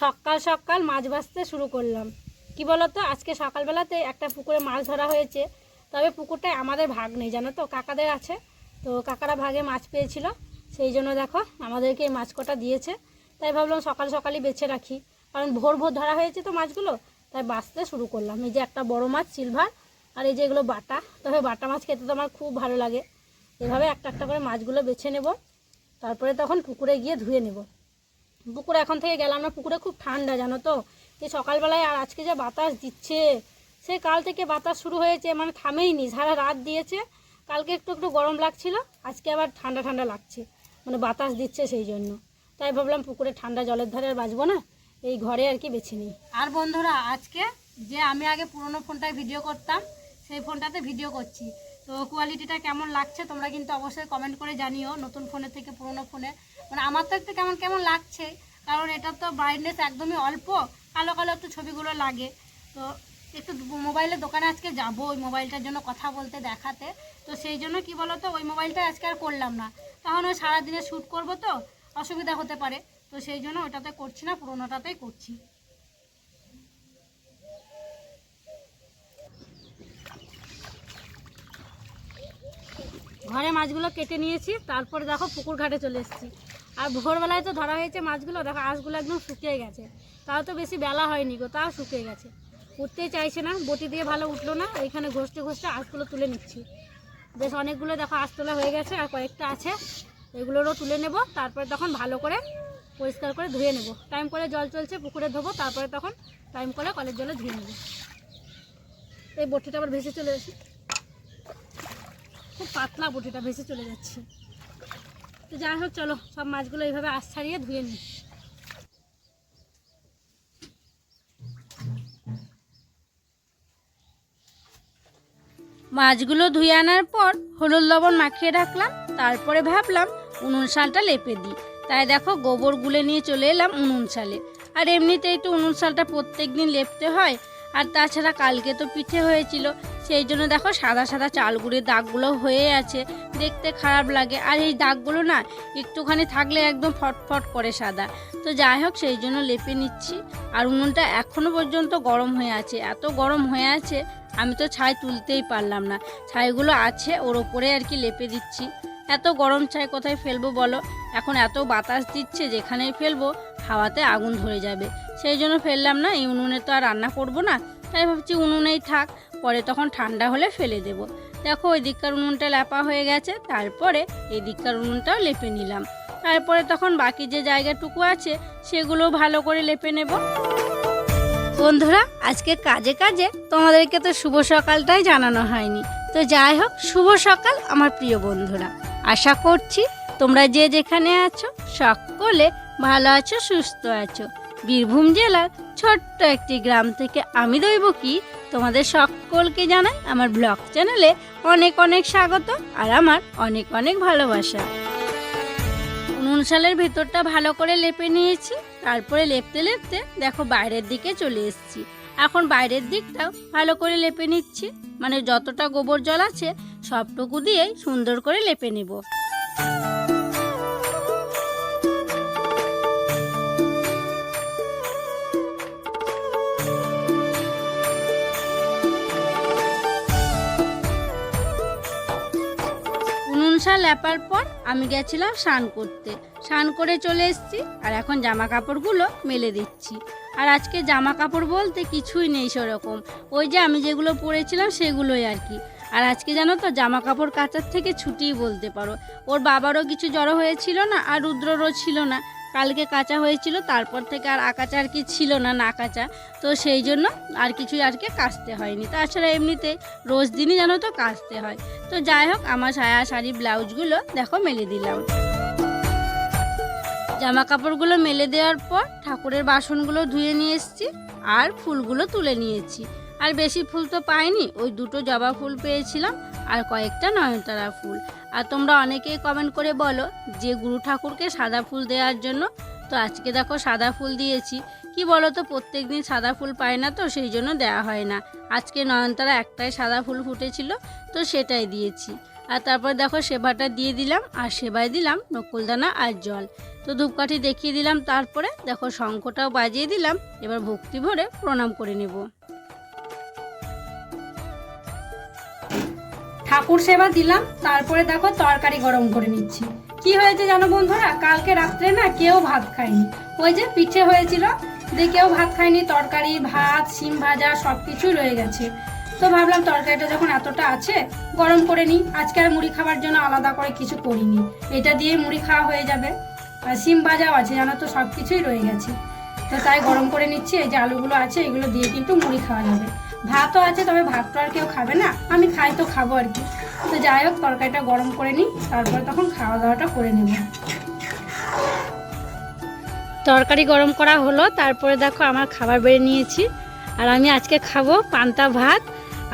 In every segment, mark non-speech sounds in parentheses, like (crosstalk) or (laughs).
সকাল সকাল মাছ ভাজতে শুরু করলাম। কি বলতো, আজকে সকালবেলাতে একটা পুকুরে মাছ ধরা হয়েছে। তবে পুকুরটায় আমাদের ভাগ নেই, জানো তো? কাকাদের আছে। তো কাকারা ভাগে মাছ পেয়েছিল। সেই জন্য দেখো, আমাদেরকে এই মাছ কটা দিয়েছে। তাই ভাবলাম সকাল সকালই বেছে রাখি। কারণ ভোর ভোর ধরা হয়েছে তো মাছগুলো, তাই বাঁচতে শুরু করলাম। এই যে একটা বড় মাছ সিলভার আর এই যে এগুলো বাটা। তবে বাটা মাছ খেতে তো আমার খুব ভালো লাগে। এভাবে একটা একটা করে মাছগুলো বেছে নেব। তারপরে তখন পুকুরে গিয়ে ধুয়ে নেব। পুকুরে, এখন থেকে গেলাম না পুকুরে খুব ঠান্ডা, জানো তো? এই সকালবেলায় আর আজকে যে বাতাস দিচ্ছে, সে কাল থেকে বাতাস শুরু হয়েছে মানে থামেইনি সারা রাত দিয়েছে। কালকে একটু একটু গরম লাগছিল, আজকে আবার ঠান্ডা ঠান্ডা লাগছে মানে বাতাস দিচ্ছে সেই জন্য। তাই ভাবলাম পুকুরে ঠান্ডা জলের ধারে আর বাঁচবো না, এই ঘরে আর কি বেছে নিই। আর বন্ধুরা, আজকে যে আমি আগে পুরোনো ফোনটায় ভিডিও করতাম, সেই ফোনটাতে ভিডিও করছি। তো কোয়ালিটিটা কেমন লাগছে তোমরা কিন্তু অবশ্যই কমেন্ট করে জানিও, নতুন ফোনের থেকে পুরনো ফোনে। মানে আমার তো একটু কেমন কেমন লাগছে। কারণ এটা তো ব্রাইটনেস একদমই অল্প, কালো কালো একটু ছবিগুলো লাগে। তো একটু মোবাইলের দোকানে আজকে যাব, ওই মোবাইলটার জন্য কথা বলতে, দেখাতে। তো সেই জন্য কি বলো তো ওই মোবাইলটা আজকে আর করলাম না। তখন ওই সারাদিনে শ্যুট করব তো, অসুবিধা হতে পারে। তো সেই জন্য ওটাতে করছি না, পুরোনোটাতেই করছি। ঘরে মাছগুলো কেটে নিয়েছি, তারপরে দেখো পুকুর ঘাটে চলে এসেছি। আর ভোরবেলায় তো ধরা হয়েছে মাছগুলো, দেখো আঁশগুলো একদম শুকিয়ে গেছে। তাও তো বেশি বেলা হয়নি গো, তাও শুকিয়ে গেছে। উঠতেই চাইছে না, বটি দিয়ে ভালো উঠল না, এইখানে ঘষতে ঘষতে আঁশগুলো তুলে নিচ্ছি। বেশ অনেকগুলো দেখো আঁশ তোলা হয়ে গেছে, আর কয়েকটা আছে। এগুলোরও তুলে নেব, তারপরে তখন ভালো করে পরিষ্কার করে ধুয়ে নেব। টাইম করে জল চলছে, পুকুরে ধোবো, তারপরে তখন টাইম করে কলের জলে ধুয়ে নেব। এই বটিটা আবার ভেসে চলে এসে খুব পাতলা বটিটা, ভেসে চলে যাচ্ছে। তো যাই হোক, চলো সব মাছগুলো এইভাবে আশ ছাড়িয়ে ধুয়ে নিই। মাছগুলো ধুয়ে আনার পর হলুদ লবণ মাখিয়ে রাখলাম, তারপরে ভাবলাম উনুন শালটা লেপে দিই। তাই দেখো গোবর গুলে নিয়ে চলে এলাম উনুন শালে। আর এমনিতে একটু উনুন শালটা প্রত্যেক দিন লেপতে হয়, আর তাছাড়া কালকে তো পিঠে হয়েছিল সেই জন্য দেখো সাদা সাদা চালগুড়ির দাগগুলো হয়ে আছে। দেখতে খারাপ লাগে। আর এই দাগগুলো না একটুখানি থাকলে একদম ফটফট করে সাদা। তো যাই হোক, সেই জন্য লেপে নিচ্ছি। আর উনুনটা এখনও পর্যন্ত গরম হয়ে আছে। এত গরম হয়ে আছে, আমি তো ছাই তুলতেই পারলাম না। ছাইগুলো আছে, ওর ওপরে আর কি লেপে দিচ্ছি। এত গরম ছাই কোথায় ফেলব বলো? এখন এত বাতাস দিচ্ছে, যেখানেই ফেলব হাওয়াতে আগুন ধরে যাবে। সেই জন্য ফেললাম না, এই উনুনে তো আর রান্না করব না। তাই ভাবছি উনুনেই থাক। পরে তখন ঠান্ডা হলে ফেলে দেব। দেখো ওই দিককার উনুনটা লেপা হয়ে গেছে, তারপরে এই দিককার উনুনটাও লেপে নিলাম। তারপরে তখন বাকি যে জায়গাটুকু আছে, সেগুলো ভালো করে লেপে নেব। বন্ধুরা, আজকে কাজে কাজে তোমাদেরকে তো শুভ সকালটাই জানানো হয়নি। তো যাই হোক, শুভ সকাল আমার প্রিয় বন্ধুরা। আশা করছি তোমরা যে যেখানে আছো, সকলে ভালো আছো, সুস্থ আছো। বীরভূম জেলার ছোট্ট একটি গ্রাম থেকে আমি দইব কি তোমাদের সকলকে জানাই আমার ব্লগ চ্যানেলে অনেক অনেক স্বাগত আর আমার অনেক অনেক ভালোবাসা। উনুন শালের ভেতরটা ভালো করে লেপে নিয়েছি, তারপরে লেপতে লেপতে দেখো বাইরের দিকে চলে এসেছি। এখন বাইরের দিকটাও ভালো করে লেপে নিচ্ছি মানে যতটা গোবর জল আছে সবটুকু দিয়েই সুন্দর করে লেপে নেব। শাল লেপার পর আমি গেছিলাম স্নান করতে। স্নান করে চলে এসছি আর এখন জামা কাপড়গুলো মেলে দিচ্ছি। আর আজকে জামা কাপড় বলতে কিছুই নেই সেরকম। ওই যে আমি যেগুলো পরেছিলাম সেগুলোই আর কি। আর আজকে জানো তো জামা কাপড় কাচার থেকে ছুটিই বলতে পারো। ওর বাবারও কিছু জড়ো হয়েছিল না আর রুদ্ররও ছিল না। কালকে কাঁচা হয়েছিল, তারপর থেকে আর আকাচা আর কি ছিল না না কাঁচা। তো সেই জন্য আর কিছুই আর কি কাচতে হয়নি। তাছাড়া এমনিতে রোজ দিনই জানো তো কাচতে হয়। তো যাই হোক, আমার সায়া শাড়ি, ব্লাউজগুলো দেখো মেলে দিলাম। জামা কাপড়গুলো মেলে দেওয়ার পর ঠাকুরের বাসনগুলো ধুয়ে নিয়ে এসেছি আর ফুলগুলো তুলে নিয়েছি। আর বেশি ফুল তো পাইনি, ওই দুটো জবা ফুল পেয়েছিলাম আর কয়েকটা নয়নতারা ফুল। আর তোমরা অনেকেই কমেন্ট করে বলো যে গুরু ঠাকুরকে সাদা ফুল দেওয়ার জন্য, তো আজকে দেখো সাদা ফুল দিয়েছি। কি বলো তো প্রত্যেক দিন সাদা ফুল পায় না তো, সেই জন্য দেওয়া হয় না। আজকে নয়নতারা একটাই সাদা ফুল ফুটেছিল, তো সেটাই দিয়েছি। আর তারপর দেখো সেবাটা দিয়ে দিলাম, আর সেবায় দিলাম নকুলদানা আর জল। তো ধূপকাঠি দেখিয়ে দিলাম, তারপরে দেখো শঙ্খটাও বাজিয়ে দিলাম, এবার ভক্তি ভরে প্রণাম করে নেব। ঠাকুর সেবা দিলাম, তারপরে দেখো তরকারি গরম করে নিচ্ছি। কি হয়েছে জানো বন্ধুরা? কালকে রাত্রে না কেউ ভাত খায়নি। ওই যে পিঠে হয়েছিল দিয়ে কেউ ভাত খায়নি, তরকারি, ভাত, শিম ভাজা সব কিছুই রয়ে গেছে। তো ভাবলাম তরকারিটা যখন এতটা আছে, গরম করে নিই। আজকে আর মুড়ি খাবার জন্য আলাদা করে কিছু করিনি। এটা দিয়ে মুড়ি খাওয়া হয়ে যাবে। আর শিম ভাজাও আছে, জানো তো সব কিছুই রয়ে গেছে। তো তাই গরম করে নিচ্ছি, এই যে আলুগুলো আছে, এগুলো দিয়ে কিন্তু মুড়ি খাওয়া যাবে। ভাতও আছে, তবে ভাত তো আর কেউ খাবে না। আমি খাই তো খাব আর কি। তো যাই হোক, তরকারিটা গরম করে নিই, তারপরে তখন খাওয়া দাওয়াটা করে নেব। তরকারি গরম করা হলো, তারপরে দেখো আমার খাবার বেড়ে নিয়েছি। আর আমি আজকে খাব পান্তা ভাত,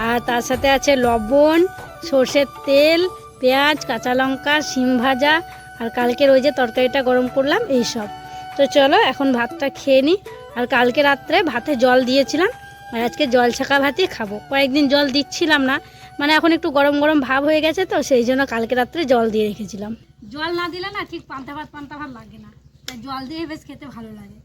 আর তার সাথে আছে লবণ, সর্ষের তেল, পেঁয়াজ, কাঁচা লঙ্কা, শিম ভাজা, আর কালকের ওই যে তরকারিটা গরম করলাম এই সব তো চলো, এখন ভাতটা খেয়ে নিই। আর কালকে রাত্রে ভাতে জল দিয়েছিলাম আর আজকে জল ছাকা ভাতই খাব। কয়েকদিন জল দিচ্ছিলাম না মানে এখন একটু গরম গরম ভাব হয়ে গেছে তো, সেই জন্য কালকে রাত্রে জল দিয়ে রেখেছিলাম। জল না দিলে না ঠিক পান্তা ভাত পান্তা ভাত লাগে না। তাই জল দিয়ে বেশ খেতে ভালো লাগে।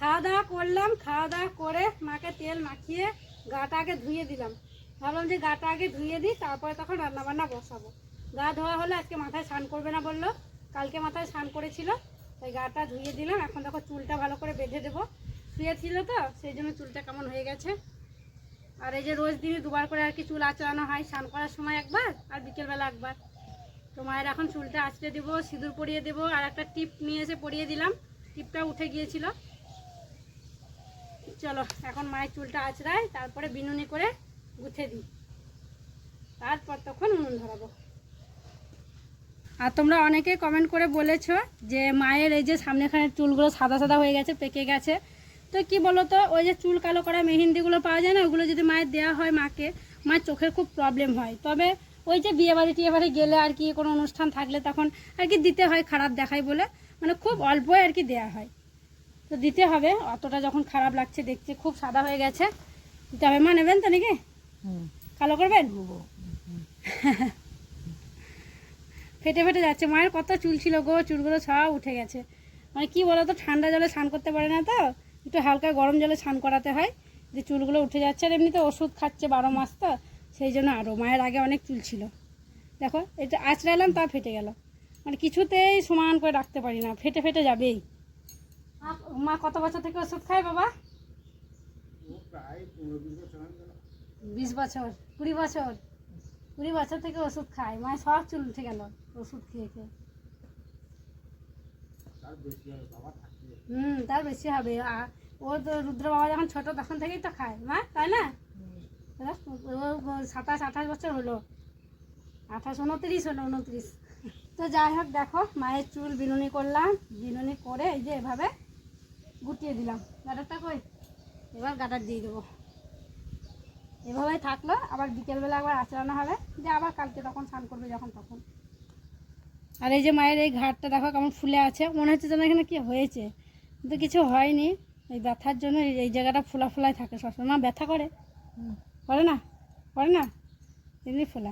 খাওয়া দাওয়া করলাম, খাওয়া দাওয়া করে মাকে তেল মাখিয়ে গাটা আগে ধুয়ে দিলাম। ভাবলাম যে গাটা আগে ধুয়ে দিই, তারপরে তখন রান্না বান্না বসাবো। গা ধোয়া হলে আজকে মাথায় স্নান করবে না বলল। কালকে মাথায় স্নান করেছিল, তাই গাটা ধুয়ে দিলাম। এখন দেখো চুলটা ভালো করে বেঁধে দেবো। শুয়ে ছিল তো, সেই জন্য চুলটা কেমন হয়ে গেছে। আর এই যে রোজ দিনই দুবার করে আর কি চুল আঁচড়ানো হয়, স্নান করার সময় একবার আর বিকেলবেলা একবার। তো মায়ের এখন চুলটা আঁচড়ে দেবো, সিঁদুর পরিয়ে দেবো, আর একটা টিপ নিয়ে এসে পরিয়ে দিলাম। টিপটা উঠে গিয়েছিল। চলো, এখন মায়ের চুলটা আঁচড়ায় তারপরে বিনুনি করে গুথে দিই। তারপর তখন উনুন ধরাবো। আর তোমরা অনেকে কমেন্ট করে বলেছ যে মায়ের এই যে সামনেখানে চুলগুলো সাদা সাদা হয়ে গেছে পেকে গেছে। তো কি বলো তো ওই যে চুল কালো করা মেহেন্দিগুলো পাওয়া যায় না ওগুলো যদি মায়ের দেওয়া হয় মাকে মায়ের চোখের খুব প্রবলেম হয়। তবে ওই যে বিয়ে বাড়ি টিয়ে বাড়ি গেলে আর কি কোনো অনুষ্ঠান থাকলে তখন আর কি দিতে হয় খারাপ দেখায় বলে মানে খুব অল্পই আর কি দেওয়া হয়। তো দিতে হবে অতটা যখন খারাপ লাগছে দেখতে খুব সাদা হয়ে গেছে। দিতে হবে। মা নেবেন তো নাকি? কালো করবেন? (laughs) ফেটে ফেটে যাচ্ছে। মায়ের কত চুল ছিল গো চুলগুলো সব উঠে গেছে। মানে কি বলো তো ঠান্ডা জলে স্নান করতে পারে না তো একটু হালকা গরম জলে স্নান করাতে হয় যে চুলগুলো উঠে যাচ্ছে আর এমনিতে ওষুধ খাচ্ছে বারো মাস তো সেই জন্য আরও মায়ের আগে অনেক চুল ছিল। দেখো এটা আঁচড়ালাম তা ফেটে গেল। মানে কিছুতেই সমান করে রাখতে পারি না ফেটে ফেটে যাবেই। মা- মা কত বছর থেকে ওষুধ খায় বাবা? বিশ বছর কুড়ি বছর। কুড়ি বছর থেকে ওষুধ খায় মায়ের সব চুল উঠে গেল ওষুধ খেয়ে খেয়ে। হুম তার বেশি হবে। আর ও তো রুদ্র বাবা যখন ছোট তখন থেকেই তো খায় মা তাই না? ও সাতাশ আঠাশ বছর হলো। আঠাশ উনত্রিশ হলো উনত্রিশ। তো যাই হোক দেখো মায়ের চুল বিনুনি করলাম। বিনুনি করে এই যে এভাবে গুটিয়ে দিলাম। গাটারটা কই? এবার গাটার দিয়ে দেবো। এভাবেই থাকল, আবার বিকেলবেলা আবার আচড়ানো হবে, যে আবার কালকে তখন স্নান করবে যখন তখন। আর এই যে মায়ের এই ঘাটটা দেখো কেমন ফুলে আছে, মনে হচ্ছে যেন এখানে কি হয়েছে, কিন্তু কিছু হয়নি। এই ব্যথার জন্য এই- জায়গাটা ফোলা ফোলাই থাকে সবসময়। মা ব্যথা করে? করে না? করে না? এমনি ফোলা।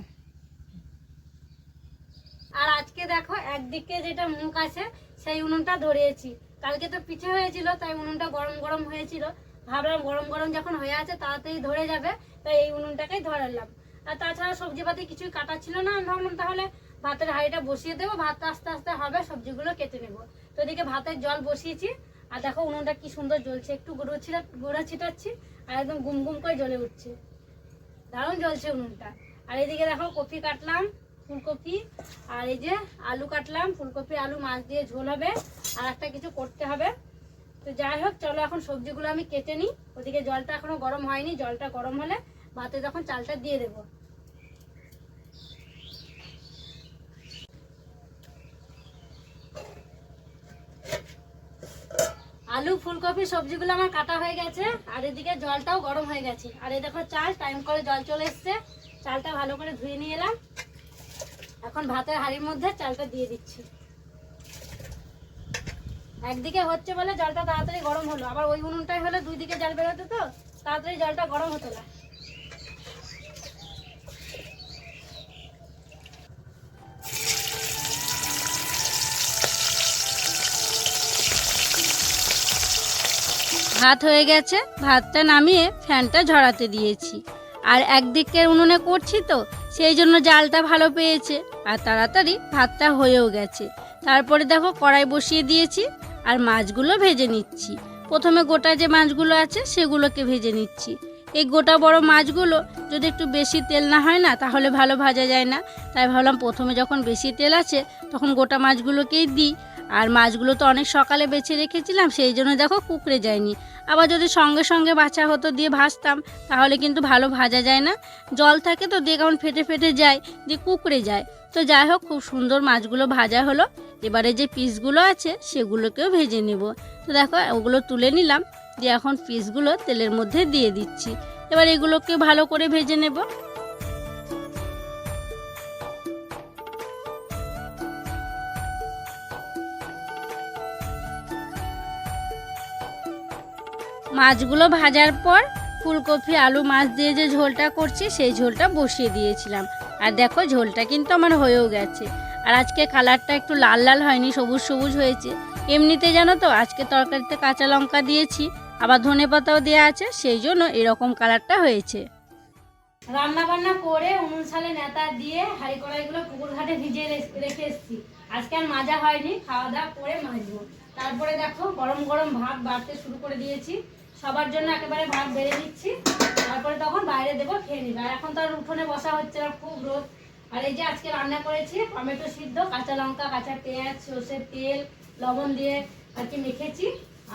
আর আজকে দেখো একদিকে যেটা মুখ আছে, সেই উনুনটা ধরিয়েছি। কালকে তো পিঠে হয়েছিল, তাই উনুনটা গরম গরম হয়েছিল। ভাবলাম গরম গরম যখন হয়ে আছে, তাড়াতাড়ি ধরে যাবে। তাই এই উনুনটাকেই ধরালাম আর তাছাড়া সবজিপাতি কিছুই কাটা ছিল না। আমি ভাবলাম তাহলে ভাতের হাঁড়িটা বসিয়ে দেবো। ভাতটা আস্তে আস্তে হবে, সবজিগুলো কেটে নেব। তো এদিকে ভাতের জল বসিয়েছি। আর দেখো উনুনটা কি সুন্দর জ্বলছে। একটু গুঁড়ো ছিটা, গুঁড়ো ছিটাচ্ছি আর একদম গুম গুম করে জ্বলে উঠছে। দারুণ জ্বলছে উনুনটা। আর এদিকে দেখো কপি কাটলাম, ফুলকপি। আর এই যে আলু কাটলাম, ফুলকপি, আলু, মাছ দিয়ে ঝোল হবে। আর একটা কিছু করতে হবে। তো যাই হোক, চলো এখন সবজিগুলো আমি কেটে নিই। ওদিকে জলটা এখনও গরম হয়নি। জলটা গরম হলে ভাতে যখন চালটা দিয়ে দেবো। আলু, ফুলকপি, সবজিগুলো আমার কাটা হয়ে গেছে, আর এদিকে জলটাও গরম হয়ে গেছে। আর এই দেখো চাল টাইম করে জল চলে এসছে। চালটা ভালো করে ধুয়ে নিয়ে এলাম। এখন ভাতের হাঁড়ির মধ্যে চালটা দিয়ে দিচ্ছি। একদিকে হচ্ছে বলে জলটা তাড়াতাড়ি গরম হলো, আবার ওই উনুনটাই হলে দুই দিকে জল বেরোতো তো, তাড়াতাড়ি জলটা গরম হতো না। ভাত হয়ে গেছে, ভাতটা নামিয়ে ফ্যানটা ঝরাতে দিয়েছি। আর একদিকের উনুনে করছি তো, সেই জন্য জালটা ভালো পেয়েছে। আর তাড়াতাড়ি ভাতটা হয়েও গেছে। তারপরে দেখো কড়াই বসিয়ে দিয়েছি আর মাছগুলো ভেজে নিচ্ছি। প্রথমে গোটা যে মাছগুলো আছে, সেগুলোকে ভেজে নিচ্ছি। এই গোটা বড় মাছগুলো যদি একটু বেশি তেল না হয় না, তাহলে ভালো ভাজা যায় না। তাই ভাবলাম প্রথমে যখন বেশি তেল আছে, তখন গোটা মাছগুলোকেই দিই। আর মাছগুলো তো অনেক সকালে বেছে রেখেছিলাম, সেই জন্য দেখো কুকড়ে যায়নি। আবার যদি সঙ্গে সঙ্গে বাছা হতো দিয়ে ভাজতাম, তাহলে কিন্তু ভালো ভাজা যায় না। জল থাকে তো দিয়ে কেমন ফেটে ফেটে যায়, দিয়ে কুকড়ে যায়। তো যাই হোক, খুব সুন্দর মাছগুলো ভাজা হলো। এবারে যে পিসগুলো আছে, সেগুলোকেও ভেজে নেব। তো দেখো, ওগুলো তুলে নিলাম, দিয়ে এখন পিসগুলো তেলের মধ্যে দিয়ে দিচ্ছি। এবার এগুলোকে ভালো করে ভেজে নেব। মাছগুলো ভাজার পর ফুলকপি, আলু মাছ দিয়ে যে ঝোলটা করছি, সেই ঝোলটা বসিয়ে দিয়েছিলাম। আর দেখো, ঝোলটা কিন্তু আমার হয়েও গেছে। আর আজকে কালারটা একটু লাল লাল হয়নি, সবুজ সবুজ হয়েছে। এমনিতে জানো তো, আজকে তরকারিতে কাঁচা লঙ্কা দিয়েছি, আবার ধনে পাতাও দেওয়া আছে, সেই জন্য এরকম কালারটা হয়েছে। রান্না বান্না করে উনুন সালে নেতা দিয়ে হাঁড়ি কড়াইগুলো পুকুর ঘাটে ভিজিয়ে রেখে এসেছি। আজকে আর মাজা হয়নি, খাওয়া দাওয়া করে মাজবো। তারপরে দেখো, গরম গরম ভাত বাড়তে শুরু করে দিয়েছি। সবার জন্য একেবারে ভাত বেড়ে নিচ্ছি তারপরে তখন বাইরে দেবো, খেয়ে নিবে। আর এখন তো আর উঠোনে বসা হচ্ছে না, খুব রোদ। আর এই যে আজকে রান্না করেছি, টমেটো সিদ্ধ, কাঁচা লঙ্কা, কাঁচা পেঁয়াজ, সর্ষের তেল, লবণ দিয়ে আর কি মেখেছি।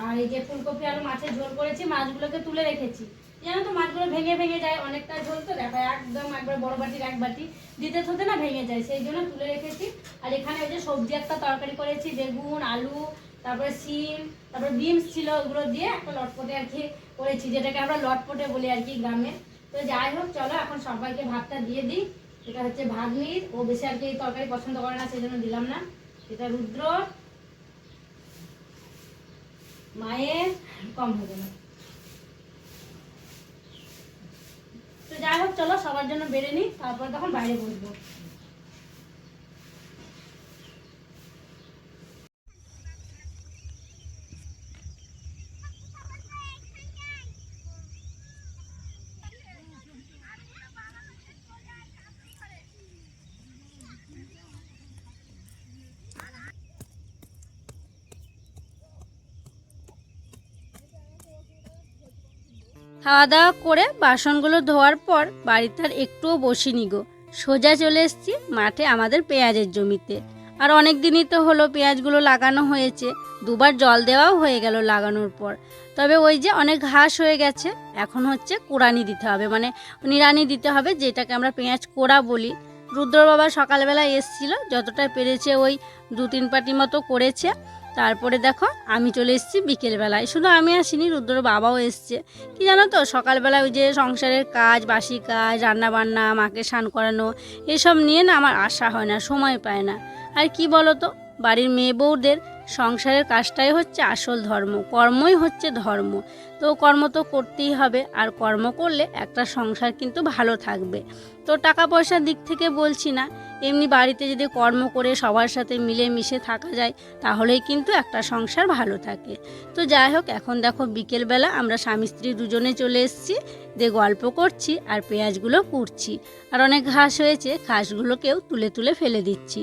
আর এই যে ফুলকপি, আলু, মাছের ঝোল করেছি, মাছগুলোকে তুলে রেখেছি। জানো তো, মাছগুলো ভেঙে ভেঙে যায়, অনেকটা ঝোল তো, দেখো একদম একবার বড় বাটির এক বাটি। দিতে থতে না ভেঙে যায়, সেই জন্য তুলে রেখেছি। আর এখানে ওই যে সবজি একটা তরকারি করেছি, বেগুন, আলু, তারপরে সিম তারপরে বিনস ছিল ওগুলো দিয়ে একটা লটপটে আর কি করেছি, যেটাকে আমরা লটপটে বলি আর কি গ্রামে। তো যাই হোক, চলো এখন সবাইকে ভাতটা দিয়ে দিই। এটা হচ্ছে ভাগ্নির ও বেশি আর কি তরকারি পছন্দ করে না সেই জন্য দিলাম না। এটা রুদ্র, মায়ের, কম হবে না। তো যাই হোক, চলো সবার জন্য বেড়ে নিই, তারপর তখন বাইরে বসবো। খাওয়া দাওয়া করে বাসনগুলো ধোয়ার পর বাড়িতে আর একটুও বসিনি গো। সোজা চলে এসেছি মাঠে আমাদের পেঁয়াজের জমিতে। আর অনেক দিনই তো হলো পেঁয়াজগুলো লাগানো হয়েছে, দুবার জল দেওয়াও হয়ে গেল লাগানোর পর। তবে ওই যে অনেক ঘাস হয়ে গেছে, এখন হচ্ছে কোড়ানি দিতে হবে মানে নিড়ানি দিতে হবে, যেটাকে আমরা পেঁয়াজ কোড়া বলি। রুদ্র বাবা সকালবেলা এসছিল, যতটা পেরেছে ওই দু তিন পাটি মতো করেছে। তারপরে দেখো, আমি চলে এসেছি বিকেলবেলায়। শুধু আমি আসিনি, রুদ্রর বাবাও এসছে। কি জানো তো সকালবেলা ওই যে সংসারের কাজ, বাসি কাজ রান্না বান্না মাকে স্নান করানো, এসব নিয়ে না আমার আশা হয় না, সময় পায় না। আর কি বলো তো বাড়ির মেয়ে বউদের সংসারের কাজটাই হচ্ছে আসল ধর্ম, কর্মই হচ্ছে ধর্ম। তো কর্ম তো করতেই হবে, আর কর্ম করলে একটা সংসার কিন্তু ভালো থাকবে। তো টাকা পয়সার দিক থেকে বলছি না এমনি বাড়িতে যদি কর্ম করে সবার সাথে মিলে মিশে থাকা যায়, তাহলেই কিন্তু একটা সংসার ভালো থাকে। তো যাই হোক, এখন দেখো বিকেলবেলা আমরা স্বামী স্ত্রী দুজনে চলে এসেছি, দিয়ে গল্প করছি আর পেঁয়াজগুলো কুড়ছি আর অনেক ঘাস হয়েছে, ঘাসগুলোকেও তুলে তুলে ফেলে দিচ্ছি।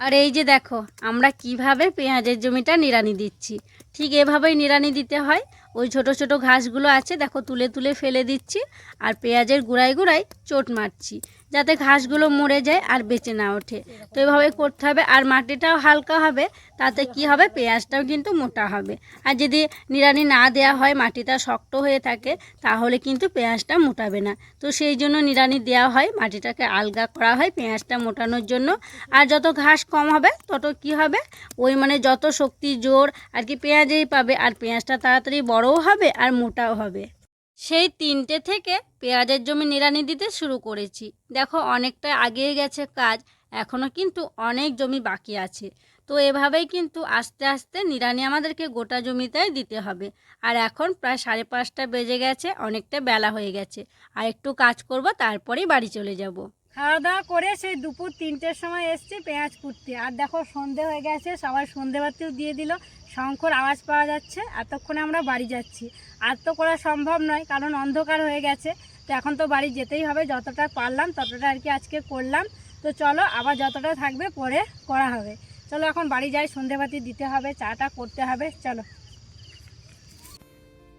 আর এই যে দেখো, আমরা কীভাবে পেঁয়াজের জমিটা নিড়ানি দিচ্ছি। ঠিক এভাবেই নিড়ানি দিতে হয়। ওই ছোট ছোট ঘাসগুলো আছে, দেখো তুলে তুলে ফেলে দিচ্ছি, আর পেঁয়াজের গুঁড়ায় গুঁড়ায় চোট মারছি। যাতে ঘাসগুলো মরে যায় আর বেঁচে না ওঠে। তো এভাবে করতে হবে আর মাটিটাও হালকা হবে, তাতে কি হবে? পেঁয়াজটাও কিন্তু মোটা হবে। আর যদি নিড়ানি না দেওয়া হয়, মাটিটা শক্ত হয়ে থাকে, তাহলে কিন্তু পেঁয়াজটা মোটাবে না। তো সেই জন্য নিড়ানি দেওয়া হয়, মাটিটাকে আলগা করা হয় পেঁয়াজটা মোটানোর জন্য। আর যত ঘাস কম হবে, তত কি হবে? ওই মানে যত শক্তি, জোর আর কি পেঁয়াজেই পাবে। আর পেঁয়াজটা তাড়াতাড়ি বড়ও হবে আর মোটাও হবে। সেই তিনটে থেকে পেঁয়াজের জমি নিড়ানি দিতে শুরু করেছি। দেখো অনেকটা আগিয়ে গেছে কাজ এখনও কিন্তু অনেক জমি বাকি আছে। তো এভাবেই কিন্তু আস্তে আস্তে নিড়ানি আমাদেরকে গোটা জমিতেই দিতে হবে। আর এখন প্রায় সাড়ে পাঁচটা বেজে গেছে, অনেকটা বেলা হয়ে গেছে। আর একটু কাজ করব, তারপরেই বাড়ি চলে যাব। খাওয়া দাওয়া করে সেই দুপুর তিনটের সময় এসছি পেঁয়াজ কুটতে। আর দেখো সন্ধে হয়ে গেছে, সবাই সন্ধেবাতিও দিয়ে দিল। শঙ্কর আওয়াজ পাওয়া যাচ্ছে, এতক্ষণে আমরা বাড়ি যাচ্ছি। আর তো করা সম্ভব নয়, কারণ অন্ধকার হয়ে গেছে। তো এখন তো বাড়ি যেতেই হবে, যতটা পারলাম ততটা আর কি আজকে করলাম। তো চলো, আবার যতটা থাকবে পরে করা হবে। চলো এখন বাড়ি যাই সন্ধেবাতি দিতে হবে, চাটা করতে হবে, চলো।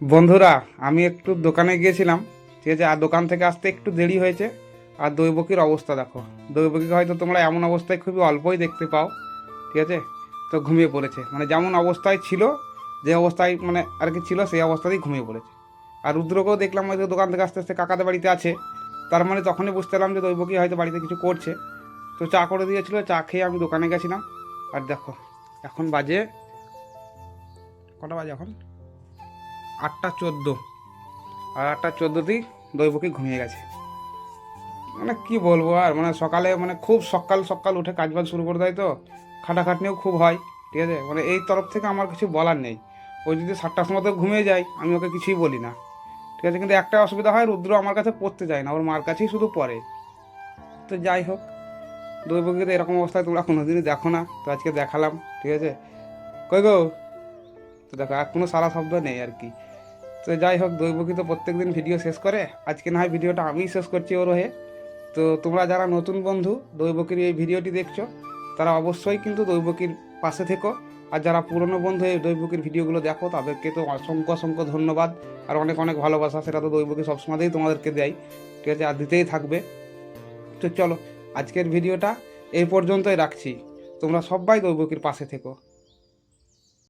বন্ধুরা, আমি একটু দোকানে গিয়েছিলাম। ঠিক আছে, আর দোকান থেকে আসতে একটু দেরি হয়েছে। আর দৈবকীর অবস্থা দেখো। দৈবকীকে হয়তো তোমরা এমন অবস্থায় খুবই অল্পই দেখতে পাও, ঠিক আছে? তো ঘুমিয়ে পড়েছে। মানে যেমন অবস্থায় ছিল, যে অবস্থায় মানে আর কি ছিল, সেই অবস্থাতেই ঘুমিয়ে পড়েছে। আর রুদ্রকেও দেখলাম হয়তো দোকান থেকে আস্তে আস্তে কাকাদের বাড়িতে আছে। তার মানে তখনই বুঝতে পারলাম যে দৈবকী হয়তো বাড়িতে কিছু করছে। তো চা করে দিয়েছিল, চা খেয়ে আমি দোকানে গেছিলাম। আর দেখো, এখন বাজে কটা বাজে এখন? আটটা চোদ্দ। আর আটটা চোদ্দোতেই দৈবকী ঘুমিয়ে গেছে। মানে কি বলব আর? মানে সকালে মানে খুব সকাল সকাল উঠে কাজবাজ শুরু করে দেয় তো। খাটাখাটনিও খুব হয়, ঠিক আছে? মানে এই তরফ থেকে আমার কিছু বলার নেই। ও যদি সাতটার সময় তো ঘুমিয়ে যায়, আমি ওকে কিছুই বলি না। ঠিক আছে? কিন্তু একটা অসুবিধা হয়, রুদ্র আমার কাছে পড়তে যায় না। ওর মার কাছেই শুধু পড়ে। তো যাই হোক দৈবকীকে তো এরকম অবস্থায় তোমরা কোনোদিনই দেখো না। তো আজকে দেখালাম, ঠিক আছে? কই গো? তো দেখো, আর কোনো সারা শব্দ নেই আর কি। তো যাই হোক দৈবকী তো প্রত্যেক দিন ভিডিও শেষ করে। আজকে না হয় ভিডিওটা আমিই শেষ করছি ওর হয়ে। তো তোমরা যারা নতুন বন্ধু দৈবকীর এই ভিডিওটি দেখছ, তারা অবশ্যই কিন্তু দৈবকীর পাশে থেকো। আর যারা পুরনো বন্ধু এই দৈবকীর ভিডিওগুলো দেখো, তাদেরকে তো অসংখ্য অসংখ্য ধন্যবাদ। আর অনেক অনেক ভালোবাসা সেটা তো দৈবকী সবসময়তেই তোমাদেরকে দেয়। ঠিক আছে, আর দিতেই থাকবে। তো চলো, আজকের ভিডিওটা এই পর্যন্তই রাখছি। তোমরা সবাই দৈবকীর পাশে থেকো।